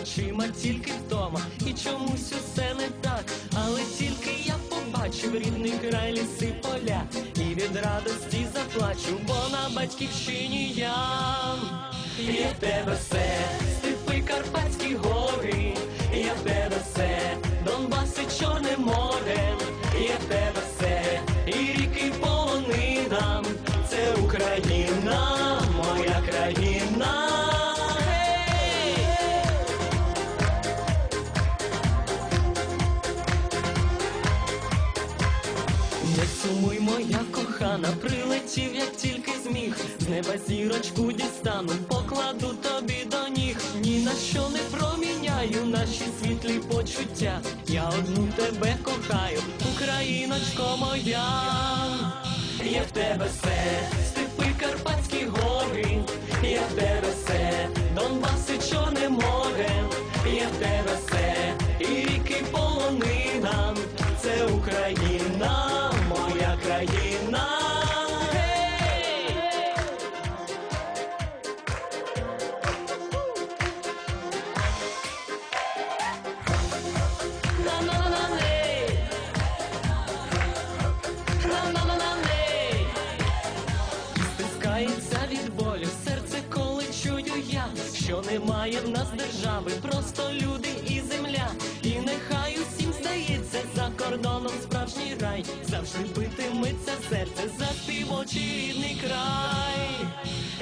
плечима тільки вдома, і чомусь усе не так, але тільки я побачив рідний край ліси поля, і від радості заплачу, бо на батьківщині я. Є в тебе все, степи Карпатські гори, сумуй, моя кохана, прилетів, як тільки зміг. З неба зірочку дістану, покладу тобі до ніг. Ні на що не проміняю наші світлі почуття. Я одну тебе кохаю, Україночко моя. Є в тебе все, степи Карпатські гори, є в тебе все, Донбас і Чорне море, є в тебе все, хитається від болю, серце коли чую я, що немає в нас держави, просто люди і земля. І нехай усім здається за кордоном справжній рай. Завжди битиметься серце за співочі рідний край.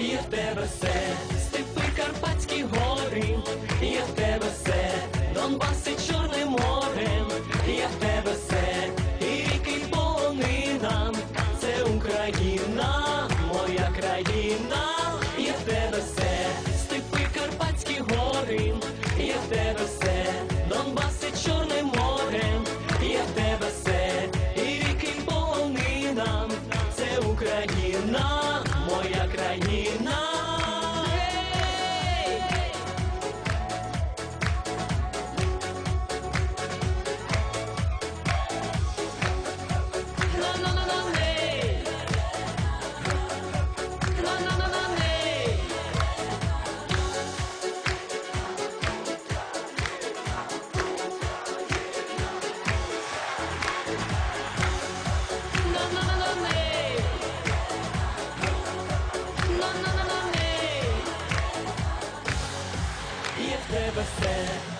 Є в тебе все, степи карпатські гори, є в тебе все, Донбас і Чорне море, є в тебе все, і ріки полонина, це Україна. になる said